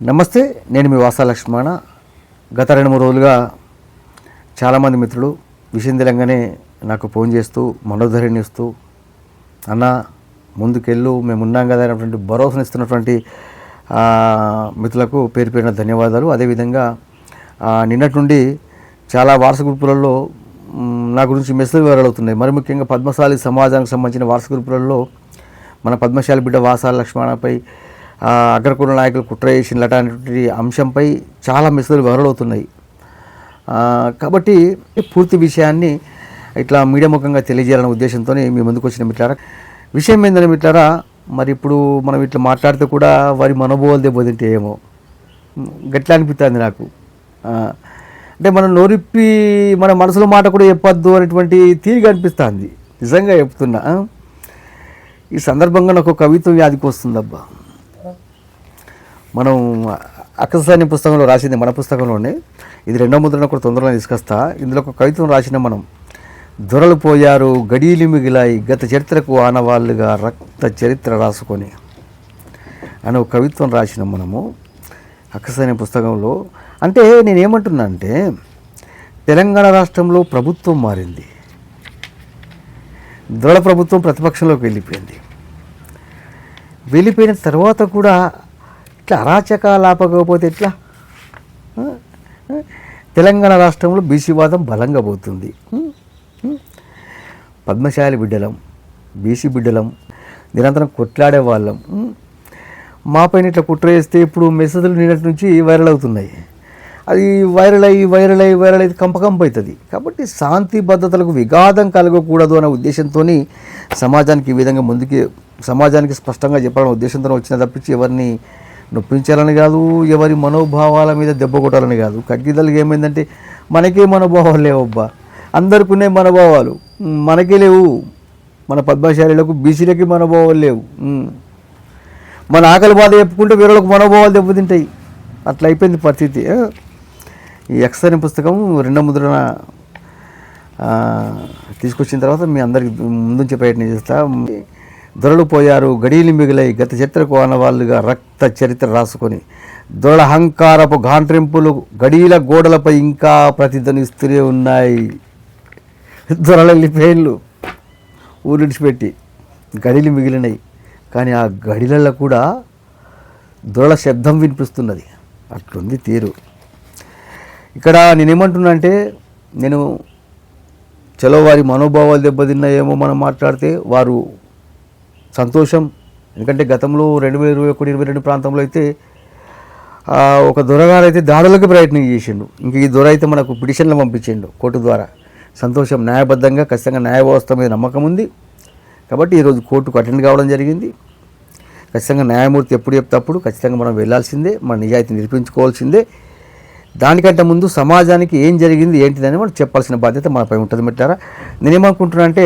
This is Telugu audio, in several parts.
నమస్తే నేను మీ వాసా లక్ష్మణ. గత రెండు మూడు రోజులుగా చాలామంది మిత్రులు విషయం తెలంగానే నాకు ఫోన్ చేస్తూ మనోధైర్యం ఇస్తూ అన్న ముందుకెళ్ళు మేము ఉన్నాం కదా అనేటువంటి భరోసాను ఇస్తున్నటువంటి మిత్రులకు పేరు పేరిన ధన్యవాదాలు. అదేవిధంగా నిన్నటి నుండి చాలా వారస గ్రూపులలో నా గురించి మెసేజ్ అవుతున్నాయి. మరి ముఖ్యంగా పద్మశాలి సమాజానికి సంబంధించిన వారస గ్రూపులలో మన పద్మశాలి బిడ్డ వాసాల లక్ష్మణపై అగ్రకుల నాయకులు కుట్ర చేసినట అనేటువంటి అంశంపై చాలా మెసేజ్లు వరలవుతున్నాయి కాబట్టి పూర్తి విషయాన్ని ఇట్లా మీడియా ముఖంగా తెలియజేయాలనే ఉద్దేశంతో మీ ముందుకు వచ్చిన మిట్లారా విషయం ఏందని మిట్లారా మరి ఇప్పుడు మనం ఇట్లా మాట్లాడితే కూడా వారి మనోభావాలు దెబ్బతింటే ఏమో గట్లా అనిపిస్తుంది నాకు. అంటే మనం నోరిప్పి మన మనసులో మాట కూడా చెప్పొద్దు అనేటువంటి తీరిగా అనిపిస్తుంది నిజంగా చెప్తున్నా ఈ సందర్భంగా నాకు కవిత్వం వ్యాధికి వస్తుందబ్బా. మనం అక్కసాని పుస్తకంలో రాసింది మన పుస్తకంలోనే. ఇది రెండో ముద్రను కూడా తొందరగా తీసుకొస్తా. ఇందులో ఒక కవిత్వం రాసిన మనం దొరలు పోయారు గడీలు మిగిలాయి గత చరిత్రకు ఆనవాళ్ళుగా రక్త చరిత్ర రాసుకొని అని ఒక కవిత్వం రాసిన మనము అక్కసాని పుస్తకంలో. అంటే నేనేమంటున్నా అంటే తెలంగాణ రాష్ట్రంలో ప్రభుత్వం మారింది. దొరల ప్రభుత్వం ప్రతిపక్షంలోకి వెళ్ళిపోయింది. వెళ్ళిపోయిన తర్వాత కూడా ఇట్లా అరాచకాలు ఆపకపోతే ఎట్లా? తెలంగాణ రాష్ట్రంలో బీసీవాదం బలంగా పోతుంది. పద్మశాలి బిడ్డలం బీసీ బిడ్డలం నిరంతరం కొట్లాడే వాళ్ళం. మాపైన మా పైన ఇట్లా కుట్ర వేస్తే ఇప్పుడు మెసేజ్లు నిన్నటి నుంచి వైరల్ అవుతున్నాయి. అది వైరల్ అయ్యి వైరల్ అయ్యి వైరల్ అయ్యి కంపకంప అవుతుంది. కాబట్టి శాంతి భద్రతలకు విఘాతం కలగకూడదు అనే ఉద్దేశంతో సమాజానికి ఈ విధంగా ముందుకి సమాజానికి స్పష్టంగా చెప్పాలనే ఉద్దేశంతో వచ్చిన తప్పించి ఎవరిని నొప్పించాలని కాదు ఎవరి మనోభావాల మీద దెబ్బ కొట్టాలని కాదు. కగ్గిదలకి ఏమైందంటే మనకే మనోభావాలు లేవబ్బా అందరికి ఉన్నాయి మనోభావాలు. మనకే లేవు. మన పద్మశాలీలకు బీసీలకి మనోభావాలు లేవు. మన ఆకలి బాధ చెప్పుకుంటే వేరొక మనోభావాలు దెబ్బతింటాయి. అట్లా అయిపోయింది పరిస్థితి. ఈ ఎక్సర్ని పుస్తకం రెండో ముద్రణ తీసుకొచ్చిన తర్వాత మీ అందరికి ముందుంచే ప్రయత్నం చేస్తా. దొరలు పోయారు గడీలు మిగిలై గత చరిత్రకు ఆనవాళ్ళుగా రక్త చరిత్ర రాసుకొని దొరల అహంకారపు గాంట్రింపులు గడీల గోడలపై ఇంకా ప్రతిధ్వనిస్తూనే ఉన్నాయి. దొరల పేర్లు ఊరిడిచిపెట్టి గడిలు మిగిలినాయి కానీ ఆ గడిలలో కూడా దొరల శబ్దం వినిపిస్తున్నది. అట్లుంది తీరు. ఇక్కడ నేనేమంటున్నా అంటే నేను చలో వారి మనోభావాలు దెబ్బతిన్నాయేమో మనం మాట్లాడితే వారు సంతోషం. ఎందుకంటే గతంలో రెండు వేల ఇరవై ఒకటి ఇరవై రెండు ప్రాంతంలో అయితే ఒక దొరగారు అయితే దాడులకు ప్రయత్నం చేసిండు. ఇంక ఈ దొర అయితే మనకు పిటిషన్లు పంపించిండు కోర్టు ద్వారా. సంతోషం న్యాయబద్ధంగా ఖచ్చితంగా న్యాయ వ్యవస్థ మీద నమ్మకం ఉంది. కాబట్టి ఈరోజు కోర్టుకు అటెండ్ కావడం జరిగింది. ఖచ్చితంగా న్యాయమూర్తి ఎప్పుడు చెప్తే అప్పుడు ఖచ్చితంగా మనం వెళ్ళాల్సిందే మన నిజాయితీ నిరూపించుకోవాల్సిందే. దానికంటే ముందు సమాజానికి ఏం జరిగింది ఏంటిదని మనం చెప్పాల్సిన బాధ్యత మనపై ఉంటుంది మిట్టారా నేనేమనుకుంటున్నా అంటే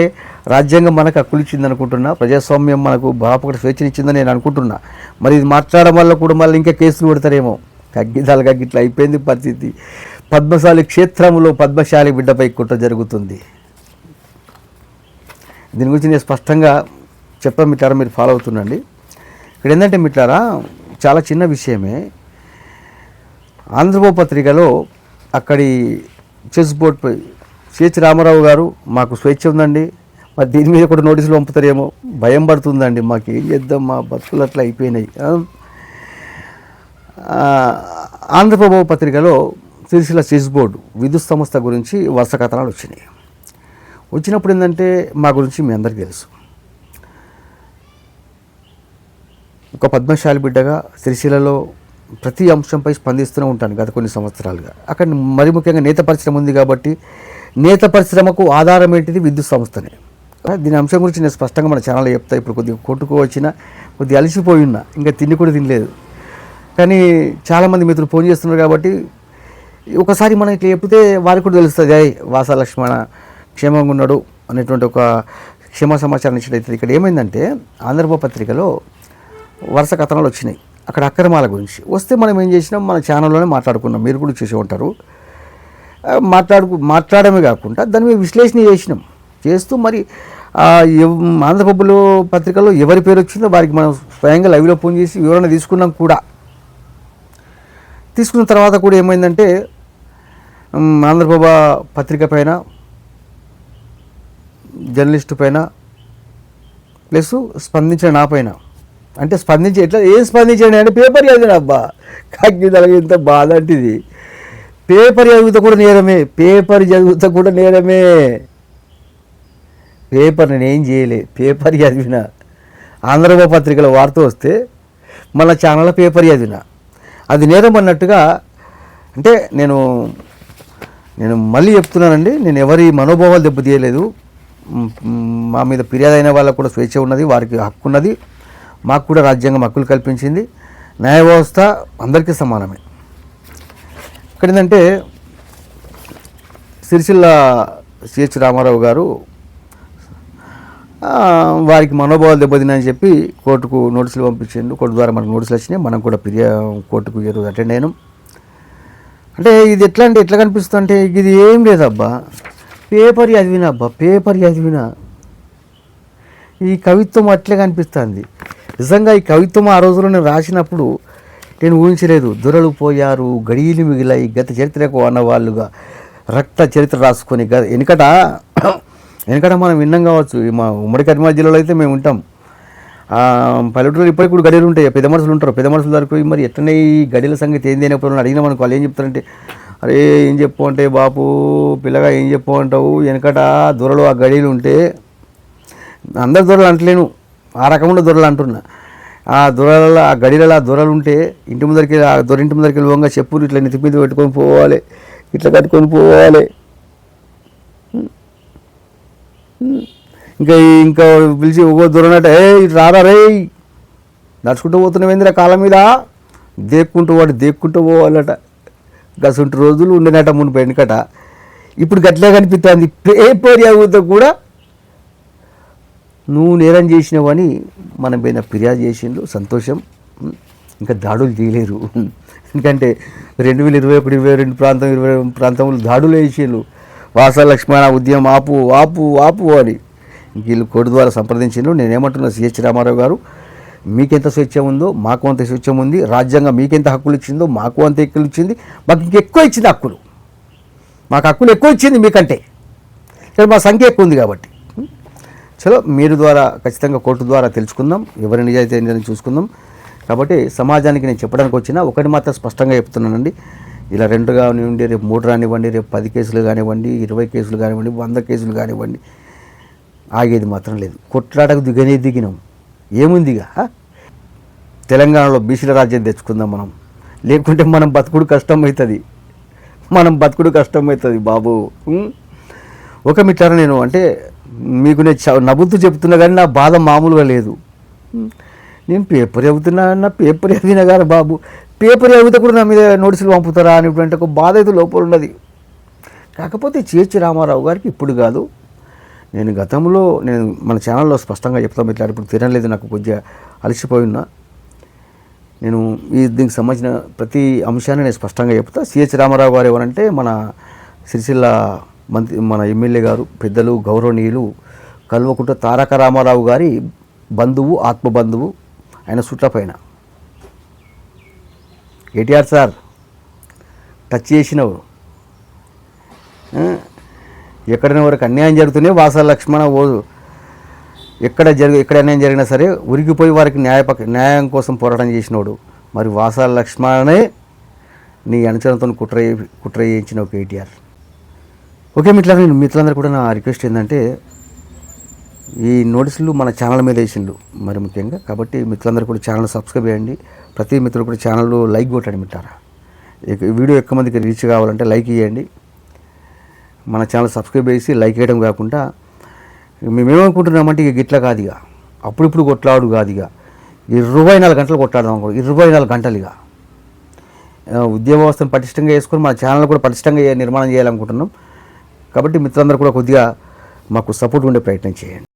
రాజ్యాంగం మనకు హక్కులు ఇచ్చింది అనుకుంటున్నా ప్రజాస్వామ్యం మనకు బాపకటి స్వేచ్ఛనిచ్చిందని నేను అనుకుంటున్నా. మరి ఇది మాట్లాడడం వల్ల కూడా మళ్ళీ ఇంకా కేసులు పెడతారేమో కగ్గిదాలుగా ఇట్లా అయిపోయింది పరిస్థితి. పద్మశాలి క్షేత్రంలో పద్మశాలి బిడ్డపై కుట్ర జరుగుతుంది. దీని గురించి నేను స్పష్టంగా చెప్పమిట్లారా మీరు ఫాలో అవుతుండండి. ఇక్కడ ఏంటంటే మిట్లారా చాలా చిన్న విషయమే. ఆంధ్రప్రభ పత్రికలో అక్కడి చెస్ బోర్డ్పై సిహెచ్ రామారావు గారు మాకు స్వేచ్ఛ ఉందండి. మరి దీని మీద కూడా నోటీసులు పంపుతారేమో భయం పడుతుందండి మాకు. ఏం చేద్దాం మా బతుకులు అట్లా అయిపోయినాయి. ఆంధ్రప్రభ పత్రికలో సిరిసిల్ల చెస్ బోర్డు విద్యుత్ సంస్థ గురించి వరుస కథనాలు వచ్చినాయి. వచ్చినప్పుడు ఏంటంటే మా గురించి మీ అందరికీ తెలుసు. ఒక పద్మశాలి బిడ్డగా సిరిసిల్లలో ప్రతి అంశంపై స్పందిస్తూనే ఉంటాను గత కొన్ని సంవత్సరాలుగా. అక్కడ మరి ముఖ్యంగా నేత పరిశ్రమ ఉంది కాబట్టి నేత పరిశ్రమకు ఆధారం ఏంటిది? విద్యుత్ సంస్థనే. దీని అంశం గురించి నేను స్పష్టంగా మన ఛానల్ చెప్తా. ఇప్పుడు కొద్దిగా కొట్టుకు వచ్చిన కొద్దిగా అలసిపోయి ఉన్నా ఇంకా తిండి కూడా తినలేదు. కానీ చాలామంది మిత్రులు ఫోన్ చేస్తున్నారు కాబట్టి ఒకసారి మనం ఇట్లా చెప్తే వారికి కూడా తెలుస్తుంది అయ్యి వాసా లక్ష్మణ క్షేమంగా ఉన్నాడు అనేటువంటి ఒక క్షేమ సమాచారం ఇచ్చినట్లయితే ఇక్కడ ఏమైందంటే ఆంధ్రప్రభ పత్రికలో వరుస కథనాలు వచ్చినాయి. అక్కడ అక్రమాల గురించి. వస్తే మనం ఏం చేసినాం? మన ఛానల్లోనే మాట్లాడుకున్నాం. మీరు కూడా చూసి ఉంటారు. మాట్లాడుకు మాట్లాడమే కాకుండా దాని మీద విశ్లేషణ చేసినాం. చేస్తూ మరి ఆ, ఎవ్- పత్రికలో ఎవరి పేరు వచ్చిందో వారికి మనం స్వయంగా లైవ్లో ఫోన్ చేసి వివరణ తీసుకున్నాం కూడా. తీసుకున్న తర్వాత కూడా ఏమైందంటే ఆంధ్రప్రభ పత్రిక పైన జర్నలిస్టు పైన ప్లస్ స్పందించిన నా పైన అంటే స్పందించి ఎట్లా ఏం స్పందించండి అంటే పేపర్ చదివిన అబ్బా. కాకి ఇంత బాధ అంటే పేపర్ చదివితే కూడా నేరమే పేపర్ చదివితే కూడా నేరమే. పేపర్ నేనేం చేయలే పేపర్ చదివిన. ఆంధ్రప్రభ పత్రికల వార్త వస్తే మళ్ళీ ఛానల్లో పేపర్ చదివిన. అది నేరం అన్నట్టుగా అంటే నేను నేను మళ్ళీ చెప్తున్నానండి నేను ఎవరి మనోభావాలు దెబ్బతీయలేదు. మా మీద ఫిర్యాదు అయిన వాళ్ళకు కూడా స్వేచ్ఛ ఉన్నది వారికి హక్కు ఉన్నది మాకు కూడా రాజ్యాంగం హక్కులు కల్పించింది. న్యాయ వ్యవస్థ అందరికీ సమానమే. ఇక్కడ ఏంటంటే సిరిసిల్ల సిహెచ్ రామారావు గారు వారికి మనోభావాలు దెబ్బతిన్నాయని చెప్పి కోర్టుకు నోటీసులు పంపించిండు. కోర్టు ద్వారా మనకు నోటీసులు వచ్చినాయి. మనం కూడా ఫిర్యా కోర్టుకు ఈరోజు అటెండ్ అయినాం. అంటే ఇది ఎట్లా అంటే ఎట్లా కనిపిస్తుంది అంటే ఇది ఏం లేదబ్బా. పేపర్ చదివిన అబ్బా పేపర్ చదివిన ఈ కవిత్వం అట్లే కనిపిస్తుంది. నిజంగా ఈ కవిత్వం ఆ రోజులో నేను రాసినప్పుడు నేను ఊహించలేదు. దొరలు పోయారు గడియలు మిగిలాయి గత చరిత్రకు అన్నవాళ్ళుగా రక్త చరిత్ర రాసుకొని గ వెనుకట వెనుకట మనం విన్నాం కావచ్చు. మా ఉమ్మడి కర్మాల జిల్లాలో అయితే మేము ఉంటాం. పల్లెటూరులో పల్లెటూరు ఇప్పటికి కూడా గడియలు ఉంటాయి. పెద్ద మనుషులు ఉంటారు. పెద్ద మనుషుల దగ్గరకు మరి ఎట్లనే ఈ గడియల సంగతి ఏంది అయినప్పుడు అడిగిన మనకు వాళ్ళు ఏం చెప్తారంటే అరే ఏం చెప్పు అంటే బాపు పిల్లగా ఏం చెప్పు అంటావు? వెనకట దొరలు ఆ గడియలు ఉంటే అందరి దొరలు అంటలేను. ఆ రకమైన దొరలు అంటున్నా. ఆ దొరల ఆ గడిలలో ఆ దొరలు ఉంటే ఇంటి ముందరికి ఆ దొరింటి ముందరికి వెళ్ళి చెప్పులు ఇట్లా నెత్తి మీద పెట్టుకొని పోవాలి. ఇట్లా కట్టుకొని పోవాలి. ఇంకా ఇంకా పిలిచి ఒక్కో దొరనట ఏ ఇటు రారా రే! నడుచుకుంటూ పోతున్నావేంద్ర కాలం మీద? దేక్కుంటూ వాడు దేక్కుంటూ పోవాలట. గసంటి రోజులు ఉండినట మునుపు వెనుకట ఇప్పుడు గట్లే కనిపిస్తుంది పేపర్ చదివితే కూడా నువ్వు నేరం చేసినవని మన పైన ఫిర్యాదు చేసిండు సంతోషం. ఇంకా దాడులు చేయలేరు. ఎందుకంటే రెండు వేల ఇరవై ఒకటి ఇరవై రెండు ప్రాంతం ఇరవై ప్రాంతంలో దాడులు వేసిండు వాస లక్ష్మణ ఉద్యమం ఆపు ఆపు ఆపు అని వీళ్ళు కోర్టు ద్వారా సంప్రదించిండ్రు. నేనేమంటున్నా సిహెచ్ రామారావు గారు మీకెంత స్వేచ్ఛ ఉందో మాకు అంత స్వేచ్ఛ ఉంది. రాజ్యాంగం మీకెంత హక్కులు ఇచ్చిందో మాకు అంత హక్కులు ఇచ్చింది. మాకు ఇంకెక్కువ ఇచ్చింది హక్కులు. మాకు హక్కులు ఎక్కువ ఇచ్చింది మీకంటే. మా సంఖ్య ఎక్కువ ఉంది కాబట్టి. చలో మీరు ద్వారా ఖచ్చితంగా కోర్టు ద్వారా తెలుసుకుందాం ఎవరి నిజాయితీ ఏంటని చూసుకుందాం. కాబట్టి సమాజానికి నేను చెప్పడానికి వచ్చిన ఒకటి మాత్రం స్పష్టంగా చెప్తున్నానండి. ఇలా రెండు కానివ్వండి రేపు మూడు రానివ్వండి రేపు పది కేసులు కానివ్వండి ఇరవై కేసులు కానివ్వండి వంద కేసులు కానివ్వండి ఆగేది మాత్రం లేదు. కొట్లాటకు దిగనే దిగినాం. ఏముందిగా? తెలంగాణలో బీసీల రాజ్యం తెచ్చుకుందాం మనం. లేకుంటే మనం బతుకుడు కష్టం అవుతుంది మనం బతుకుడు కష్టం అవుతుంది బాబు ఒక మిట్లారా నేను అంటే మీకు నేను నవ్వుతూ చెప్తున్నా కానీ నా బాధ మామూలుగా లేదు. నేను పేపర్ చదువుతున్నా నా పేపర్ చదివినా కానీ బాబు పేపర్ చదివితే కూడా నా మీద నోటీసులు పంపుతారా అనేటువంటి ఒక బాధ అయితే లోపల ఉన్నది. కాకపోతే చేర్చి రామారావు గారికి ఇప్పుడు కాదు. నేను గతంలో నేను మన ఛానల్లో స్పష్టంగా చెప్తాం ఇట్లా ఇప్పుడు తినలేదు నాకు కొద్దిగా అలసిపోయి ఉన్నా. నేను ఈ దీనికి సంబంధించిన ప్రతి అంశాన్ని నేను స్పష్టంగా చెప్తా. సిహెచ్ రామారావు గారు ఎవరంటే మన సిరిసిల్ల మంత్రి మన ఎమ్మెల్యే గారు పెద్దలు గౌరవనీయులు కల్వకుంట తారక రామారావు గారి బంధువు ఆత్మబంధువు ఆయన సుట్లపైన పైన. సార్ టచ్ చేసినవు ఆ, ఎక్కడైనా వరకు అన్యాయం జరుగుతూనే వాస లక్ష్మణ ఓ ఎక్కడ జరిగి ఎక్కడ అన్యాయం జరిగినా సరే ఉరిగిపోయి వారికి న్యాయ న్యాయం కోసం పోరాటం చేసినోడు. మరి వాసాల లక్ష్మణనే నీ అనుచరంతో కుట్ర కుట్ర చేయించిన ఒక కేటీఆర్. ఓకే మిట్లా నేను మిత్రులందరూ కూడా నా రిక్వెస్ట్ ఏంటంటే ఈ నోటీసులు మన ఛానల్ మీద వేసిండు మరి ముఖ్యంగా. కాబట్టి మిత్రులందరూ కూడా ఛానల్ సబ్స్క్రైబ్ చేయండి. ప్రతి మిత్రుడు కూడా ఛానల్లో లైక్ కొట్టండి మిట్టారా ఇక వీడియో ఎక్కువ మందికి రీచ్ కావాలంటే లైక్ ఇవ్వండి మన ఛానల్ సబ్స్క్రైబ్ చేసి లైక్ చేయడం కాకుండా మేమేమనుకుంటున్నామంటే ఇక గిట్ల కాదు ఇక. అప్పుడిప్పుడు కొట్లాడు కాదు ఇక. ఇరవై నాలుగు గంటలు కొట్లాడదాం అనుకో ఇరవై నాలుగు గంటలు ఇక. ఉద్యోగ వ్యవస్థను పటిష్టంగా వేసుకొని మన ఛానల్ కూడా పటిష్టంగా నిర్మాణం చేయాలనుకుంటున్నాం. కాబట్టి మిత్రులందరూ కూడా కొద్దిగా మాకు సపోర్ట్ ఉండే ప్రయత్నం చేయండి.